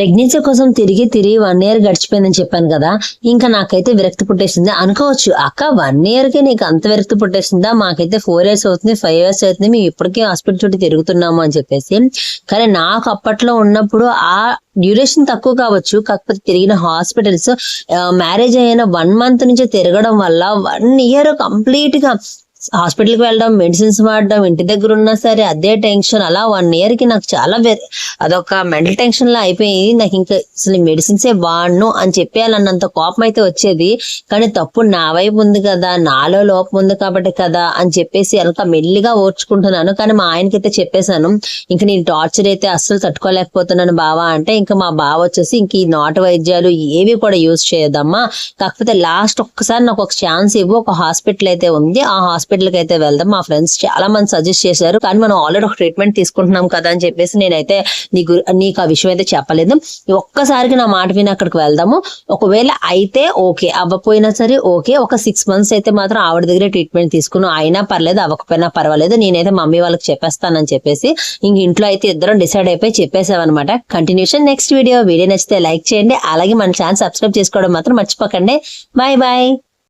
Pregnancy కోసం తిరిగి తిరిగి వన్ ఇయర్ గడిచిపోయిందని చెప్పాను కదా ఇంకా నాకైతే విరక్తి పుట్టేసింది. అనుకోవచ్చు అక్క వన్ ఇయర్కి నీకు అంత విరక్తి పుట్టేసిందా? మాకైతే ఫోర్ ఇయర్స్ అవుతుంది ఫైవ్ ఇయర్స్ అవుతుంది మేము ఇప్పటికీ హాస్పిటల్ చుట్టూ తిరుగుతున్నాము అని చెప్పేసి. కానీ నాకు అప్పట్లో ఉన్నప్పుడు ఆ డ్యూరేషన్ తక్కువ కావచ్చు. కాకపోతే తిరిగిన హాస్పిటల్స్ మ్యారేజ్ అయిన వన్ మంత్ నుంచి తిరగడం వల్ల వన్ ఇయర్ కంప్లీట్గా హాస్పిటల్కి వెళ్ళడం మెడిసిన్స్ వాడడం ఇంటి దగ్గర ఉన్నా సరే అదే టెన్షన్. అలా వన్ ఇయర్కి నాకు చాలా అదొక మెంటల్ టెన్షన్ లా అయిపోయి నాకు ఇంకా అసలు మెడిసిన్సే వాడను అని చెప్పేయాలన్నంత కోపం అయితే వచ్చేది. కానీ తప్పు నా వైపు ఉంది కదా నాలో లోపం ఉంది కాబట్టి కదా అని చెప్పేసి అలా మెల్లిగా ఓర్చుకుంటున్నాను. కానీ మా ఆయనకైతే చెప్పేశాను ఇంకా నేను టార్చర్ అయితే అస్సలు తట్టుకోలేకపోతున్నాను బావా. అంటే ఇంకా మా బావ వచ్చేసి ఇంక ఈ నాటు వైద్యాలు ఏవి కూడా యూజ్ చేయదమ్మా కాకపోతే లాస్ట్ ఒక్కసారి నాకు ఒక ఛాన్స్ ఇవ్వు ఒక హాస్పిటల్ అయితే ఉంది. ఆ హాస్పిటల్ కి అయితే వెళ్దాం. మా ఫ్రెండ్స్ చాలా మంది సజెస్ట్ చేశారు. కానీ మనం ఆల్రెడీ ఒక ట్రీట్మెంట్ తీసుకుంటున్నాం కదా అని చెప్పేసి నేనైతే నీకు నీకు ఆ విషయం అయితే చెప్పలేదు. ఒక్కసారికి నా మాట విని అక్కడికి వెళ్దాము. ఒకవేళ అయితే ఓకే. అవ్వపోయినా సరే ఓకే. ఒక సిక్స్ మంత్స్ అయితే మాత్రం ఆవిడ దగ్గర ట్రీట్మెంట్ తీసుకుని అయినా పర్లేదు అవ్వకపోయినా పర్వాలేదు. నేనైతే మమ్మీ వాళ్ళకి చెప్పేస్తానని చెప్పేసి ఇంక ఇంట్లో అయితే ఇద్దరం డిసైడ్ అయిపోయి చెప్పేసామన్నమాట. Continuation next video. వీడియో నచ్చితే లైక్ చేయండి. అలాగే మన ఛానల్ సబ్స్క్రైబ్ చేసుకోవడం మాత్రం మర్చిపోకండి. Bye bye.